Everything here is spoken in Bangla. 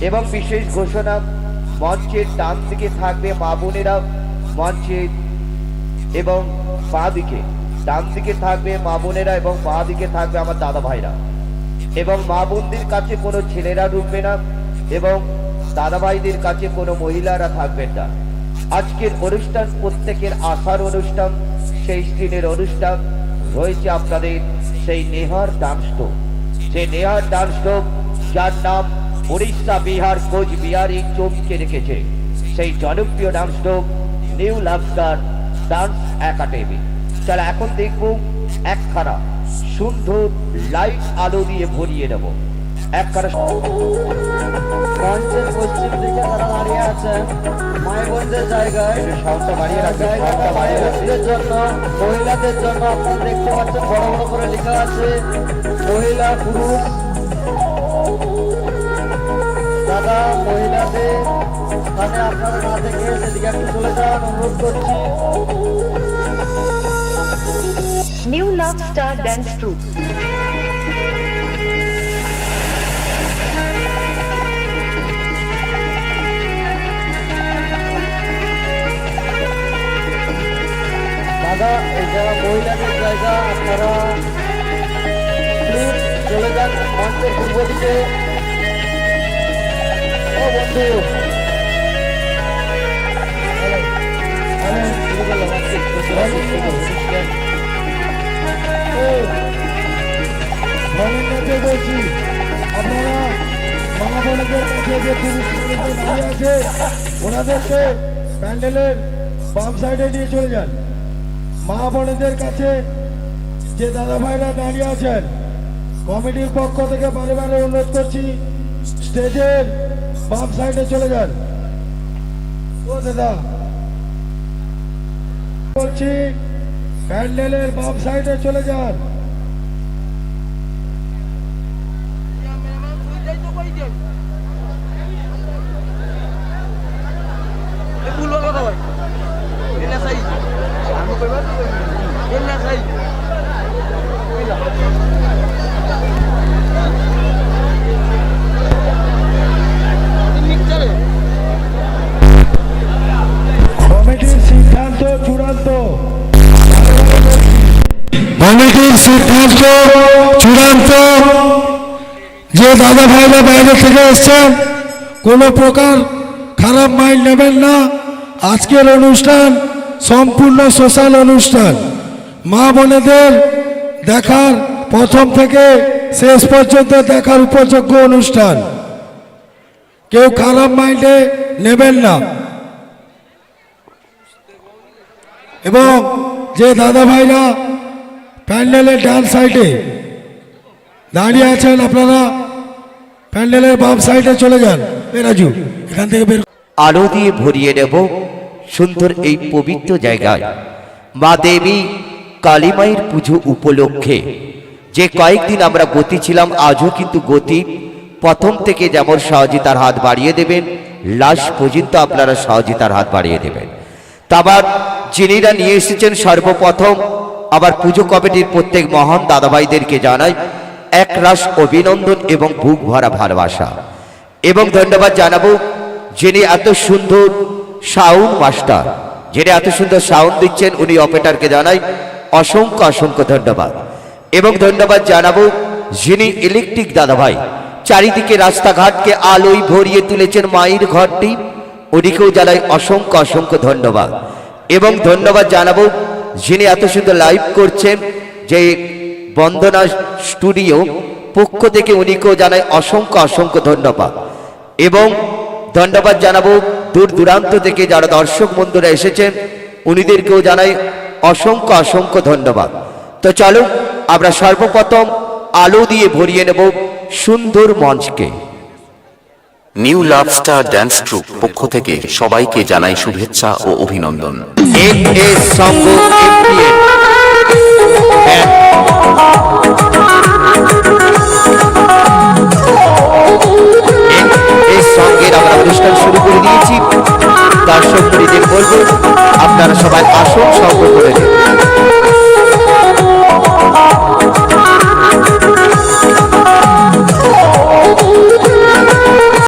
এবং বিশেষ ঘোষণা, মঞ্চের ডান দিকে থাকবে মা বোনেরা মঞ্চের এবং বাঁ দিকে। ডান দিকে থাকবে মা বোনেরা এবং বাঁ দিকে থাকবে আমার দাদা ভাইরা। এবং মা বোনদের কাছে কোনো ছেলেরা ঢুকবে না এবং দাদা ভাইদের কাছে কোনো মহিলারা থাকবেন না। আজকের অনুষ্ঠান, প্রত্যেকের আশার অনুষ্ঠান, সেই দিনের অনুষ্ঠান রয়েছে আপনাদের, সেই নেহার ডান্স যে নেহার ডান্স যার নাম উড়িষ্যা বিহার কোচবিহারে চমকে রেখেছে। সেই জনপ্রিয় dance show new love star dance academy চলো এখন দেখব একখানা সুন্দর লাইট আলো দিয়ে ভরিয়ে নেব। একখানা মঞ্চের পশ্চিম দিকে তারা দাঁড়িয়ে আছেন জায়গায়। সাউন্ডটা বাড়িয়ে রাখবেন সাউন্ডটা বাড়িয়ে রাখবেন জন্য মহিলাদের জন্য আপনারা দেখতে পাচ্ছেন বড় বড় করে লেখা আছে। মহিলা পুরুষ। দাদা মহিলাদের স্থানে আপনারা না থেকে সেদিকে একটু চলে যান অনুরোধ করছি New Love Star Dance Troupe. দাদা এই জায়গা মহিলাদের জায়গা আপনারা প্লিজ চলে যান মঞ্চের পূর্ব দিকে বন্ধু বলছি আপনারা মা বোনদের কাছে যে ওনাদেরকে প্যান্ডেলের বাম সাইডে নিয়ে চলে যান মা বোনদের কাছে যে দাদা ভাইরা দাঁড়িয়ে আছেন। কমিটির পক্ষ থেকে বারে বারে অনুরোধ করছি, স্টেজের বাম সাইডে চলে যান। ও দাদা। বলছি প্যান্ডেলের বাম সাইডে চলে যান। সিদ্ধান্ত চূড়ান্ত। যে দাদা ভাইরা বাইরে থেকে এসছেন, কোনো প্রকার খারাপ মাইন্ড নেবেন না। আজকের অনুষ্ঠান সম্পূর্ণ সোশ্যাল অনুষ্ঠান। মা বোনেদের দেখার প্রথম থেকে শেষ পর্যন্ত দেখার উপযোগ্য অনুষ্ঠান। কেউ খারাপ মাইন্ডে নেবেন না। এবং যে দাদা ভাইরা প্যান্ডেলের ডান সাইডে। দাঁড়িয়ে আছেন আপনারা। প্যান্ডেলের বাম সাইডে চলে যান। এ রাজু, এখান থেকে বের আলো দিয়ে ভরিয়ে নেব। সুন্দর এই পবিত্র জায়গায়। মা দেবী কালীমায়ের পুজো উপলক্ষে। যে কয়েকদিন আমরা গতি ছিলাম, আজও কিন্তু গতি। প্রথম থেকে যেমন সহজিতার হাত বাড়িয়ে দেবেন লাস্ট পর্যন্ত আপনারা সহজিতার হাত বাড়িয়ে দেবেন। তা আবার যিনিরা নিয়ে এসেছেন সর্বপ্রথম আবার পুজো কমিটির প্রত্যেক মহান দাদাভাইদেরকে জানাই এক রাস অভিনন্দন এবং বুক ভরা ভালোবাসা। এবং ধন্যবাদ জানাব যিনি এত সুন্দর সাউন্ড মাস্টার। যিনি এত সুন্দর সাউন্ড দিচ্ছেন, উনি অপারেটরকে জানাই অসংখ্য অসংখ্য ধন্যবাদ। এবং ধন্যবাদ জানাব যিনি ইলেকট্রিক দাদাভাই, চারিদিকে রাস্তাঘাটকে আলোয় ভরিয়ে তুলেছেন মায়ের ঘরটি, উনিকেও জানাই অসংখ্য অসংখ্য ধন্যবাদ। এবং ধন্যবাদ জানাব যিনি এত সুন্দর লাইভ করছেন, যে বন্দনা স্টুডিও পক্ষ থেকে উনিকেও জানাই অসংখ্য অসংখ্য ধন্যবাদ। এবং ধন্যবাদ জানাব দূর দূরান্ত থেকে যারা দর্শক বন্ধুরা এসেছেন, উনিদেরকেও জানাই অসংখ্য অসংখ্য ধন্যবাদ। তো চলো আমরা সর্বপ্রথম আলো দিয়ে ভরিয়ে নেব সুন্দর মঞ্চকে। New love star dance troupe পক্ষ থেকে সবাইকে জানাই শুভেচ্ছা ও অভিনন্দন।